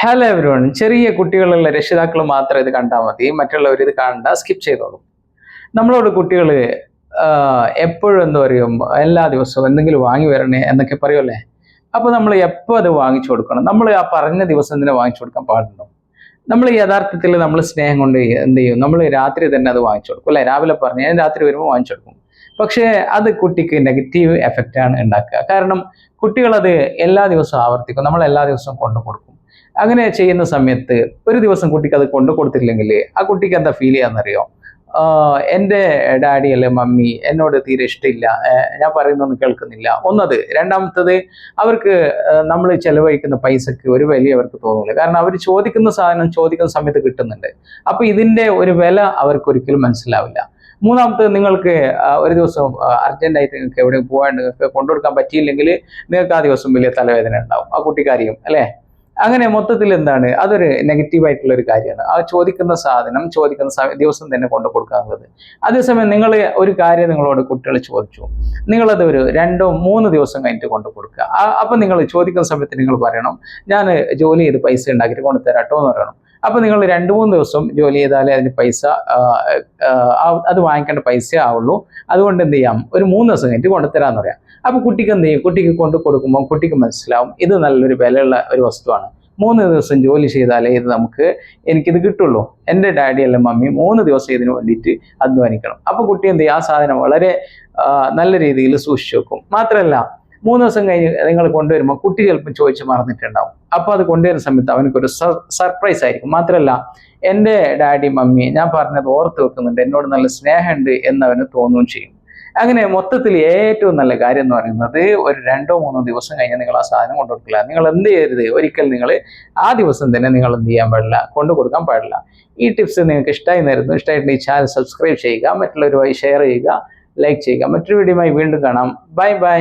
Hello everyone ചെറിയ കുട്ടികളുള്ള രക്ഷിതാക്കൾ മാത്രം ഇത് കണ്ടാൽ മതി. മറ്റുള്ളവർ ഇത് കാണണ്ട സ്കിപ്പ് ചെയ്തോളും. നമ്മളോട് കുട്ടികൾ എപ്പോഴും എന്താ പറയും? എല്ലാ ദിവസവും എന്തെങ്കിലും വാങ്ങി വരണേ എന്നൊക്കെ പറയുമല്ലേ അപ്പോൾ നമ്മൾ എപ്പോൾ അത് വാങ്ങിച്ചു കൊടുക്കണം? നമ്മൾ ആ പറഞ്ഞ ദിവസം തന്നെ വാങ്ങിച്ചു കൊടുക്കാൻ പാടുണ്ടോ? നമ്മൾ യഥാർത്ഥത്തിൽ നമ്മൾ സ്നേഹം കൊണ്ട് എന്ത് ചെയ്യും? നമ്മൾ രാത്രി തന്നെ അത് വാങ്ങിച്ചു കൊടുക്കും അല്ലെ? രാവിലെ പറഞ്ഞ് ഞാൻ രാത്രി വരുമ്പോൾ വാങ്ങിച്ചു കൊടുക്കും. പക്ഷേ അത് കുട്ടിക്ക് നെഗറ്റീവ് എഫക്റ്റാണ് ഉണ്ടാക്കുക. കാരണം കുട്ടികളത് എല്ലാ ദിവസവും ആവർത്തിക്കും. നമ്മൾ എല്ലാ ദിവസവും കൊണ്ടു കൊടുക്കും. അങ്ങനെ ചെയ്യുന്ന സമയത്ത് ഒരു ദിവസം കുട്ടിക്ക് അത് കൊണ്ടു കൊടുത്തില്ലെങ്കിൽ ആ കുട്ടിക്ക് എന്താ ഫീൽ ചെയ്യാന്നറിയോ? എന്റെ ഡാഡി അല്ലെ മമ്മി എന്നോട് തീരെ ഇഷ്ടമില്ല. ഞാൻ പറയുന്നൊന്നും കേൾക്കുന്നില്ല. ഒന്നത്. രണ്ടാമത്തത് അവർക്ക് നമ്മൾ ചെലവഴിക്കുന്ന പൈസക്ക് ഒരു വില അവർക്ക് തോന്നില്ല കാരണം അവർ ചോദിക്കുന്ന സാധനം ചോദിക്കുന്ന സമയത്ത് കിട്ടുന്നുണ്ട്. അപ്പൊ ഇതിന്റെ ഒരു വില അവർക്ക് ഒരിക്കലും മനസ്സിലാവില്ല. മൂന്നാമത്തത് നിങ്ങൾക്ക് ഒരു ദിവസം അർജന്റായിട്ട് നിങ്ങൾക്ക് എവിടെയും പോകാൻ നിങ്ങൾക്ക് കൊണ്ടുകൊടുക്കാൻ പറ്റിയില്ലെങ്കിൽ നിങ്ങൾക്ക് ആ ദിവസം വലിയ തലവേദന ഉണ്ടാവും. ആ കുട്ടിക്കാരിയും അല്ലേ? അങ്ങനെ മൊത്തത്തിൽ എന്താണ്? അതൊരു നെഗറ്റീവ് ആയിട്ടുള്ള ഒരു കാര്യമാണ്. ആ ചോദിക്കുന്ന സാധനം ചോദിക്കുന്ന ദിവസം തന്നെ കൊണ്ടു കൊടുക്കാറുള്ളത്. അതേസമയം നിങ്ങൾ ഒരു കാര്യം നിങ്ങളോട് കുട്ടികൾ ചോദിച്ചു. നിങ്ങളത് ഒരു രണ്ടോ മൂന്ന് ദിവസം കഴിഞ്ഞിട്ട് കൊണ്ടു കൊടുക്കുക. അപ്പം നിങ്ങൾ ചോദിക്കുന്ന സമയത്ത് നിങ്ങൾ പറയണം ഞാൻ ജോലി ചെയ്ത് പൈസ ഉണ്ടാക്കിയിട്ട് കൊണ്ടു എന്ന് പറയണം. അപ്പൊ നിങ്ങൾ രണ്ട് മൂന്ന് ദിവസം ജോലി ചെയ്താലേ അതിന് പൈസ അത് വാങ്ങിക്കേണ്ട പൈസ ആവുള്ളൂ. അതുകൊണ്ട് എന്ത് ചെയ്യാം? ഒരു മൂന്ന് ദിവസം കഴിഞ്ഞിട്ട് കൊണ്ടുതരാമെന്ന് പറയാം. അപ്പൊ കുട്ടിക്ക് എന്ത് ചെയ്യും? കുട്ടിക്ക് കൊണ്ട് കൊടുക്കുമ്പോൾ കുട്ടിക്ക് മനസ്സിലാവും ഇത് നല്ലൊരു വിലയുള്ള ഒരു വസ്തുവാണ്. മൂന്ന് ദിവസം ജോലി ചെയ്താലേ ഇത് നമുക്ക് എനിക്കിത് കിട്ടുള്ളൂ. എന്റെ ഡാഡി അല്ല മമ്മി മൂന്ന് ദിവസം ഇതിന് വേണ്ടിയിട്ട് അധ്വാനിക്കണം. അപ്പോൾ കുട്ടി എന്ത് ചെയ്യും? ആ സാധനം വളരെ നല്ല രീതിയിൽ സൂക്ഷിച്ചു വെക്കും. മാത്രമല്ല മൂന്ന് ദിവസം കഴിഞ്ഞ് നിങ്ങൾ കൊണ്ടുവരുമ്പോൾ കുട്ടി ചിലപ്പോൾ ചോദിച്ച് മറന്നിട്ടുണ്ടാവും. അപ്പോൾ അത് കൊണ്ടുവരുന്ന സമയത്ത് അവനക്കൊരു സർപ്രൈസ് ആയിരിക്കും. മാത്രമല്ല എന്റെ ഡാഡി മമ്മി ഞാൻ പറഞ്ഞത് ഓർത്ത് വെക്കുന്നുണ്ട്. എന്നോട് നല്ല സ്നേഹമുണ്ട് എന്ന് അവന് തോന്നുകയും ചെയ്യും. അങ്ങനെ മൊത്തത്തിൽ ഏറ്റവും നല്ല കാര്യം എന്ന് പറയുന്നത് ഒരു രണ്ടോ മൂന്നോ ദിവസം കഴിഞ്ഞ് നിങ്ങൾ ആ സാധനം കൊണ്ടു കൊടുക്കില്ല നിങ്ങൾ എന്ത് ചെയ്യരുത്? ഒരിക്കൽ നിങ്ങൾ ആ ദിവസം തന്നെ നിങ്ങൾ എന്ത് ചെയ്യാൻ പാടില്ല കൊണ്ടു കൊടുക്കാൻ പാടില്ല. ഈ ടിപ്സ് നിങ്ങൾക്ക് ഇഷ്ടമായി നേരുന്നു ഇഷ്ടമായിട്ടുണ്ടെങ്കിൽ ചാനൽ സബ്സ്ക്രൈബ് ചെയ്യുക മറ്റുള്ളവരുമായി ഷെയർ ചെയ്യുക ലൈക്ക് ചെയ്യുക. മറ്റൊരു വീഡിയോയുമായി വീണ്ടും കാണാം. Bye bye.